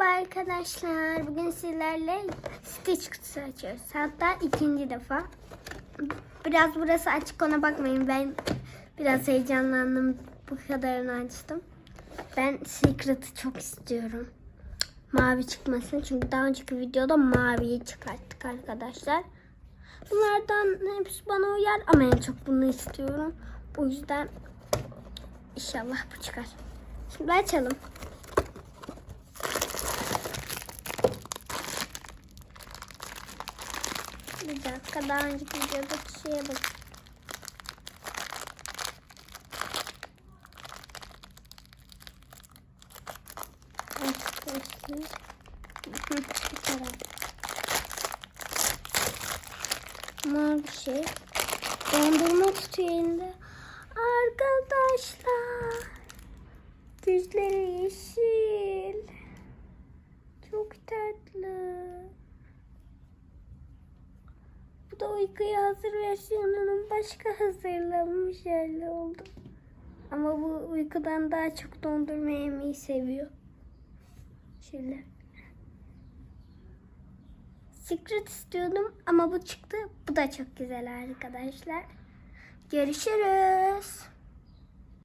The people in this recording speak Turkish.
Merhaba arkadaşlar. Bugün sizlerle Stitch kutusu açıyoruz. Hatta ikinci defa. Biraz burası açık ona bakmayın. Ben biraz heyecanlandım. Bu kadarını açtım. Ben Secret'ı çok istiyorum. Mavi çıkmasın. Çünkü daha önceki videoda maviyi çıkarttık arkadaşlar. Bunlardan hepsi bana uyar ama en çok bunu istiyorum. O yüzden inşallah bu çıkar. Şimdi açalım. Bir dakika daha önceki videodaki şeye bak. Mor bir şey. Dondurma tutuyor. Arkadaşlar. Bu da uykuya hazır versiyonunun başka hazırlanmış hali oldu. Ama bu uykudan daha çok dondurma yemeyi seviyor. Şöyle. Secret istiyordum ama bu çıktı. Bu da çok güzel arkadaşlar. Görüşürüz.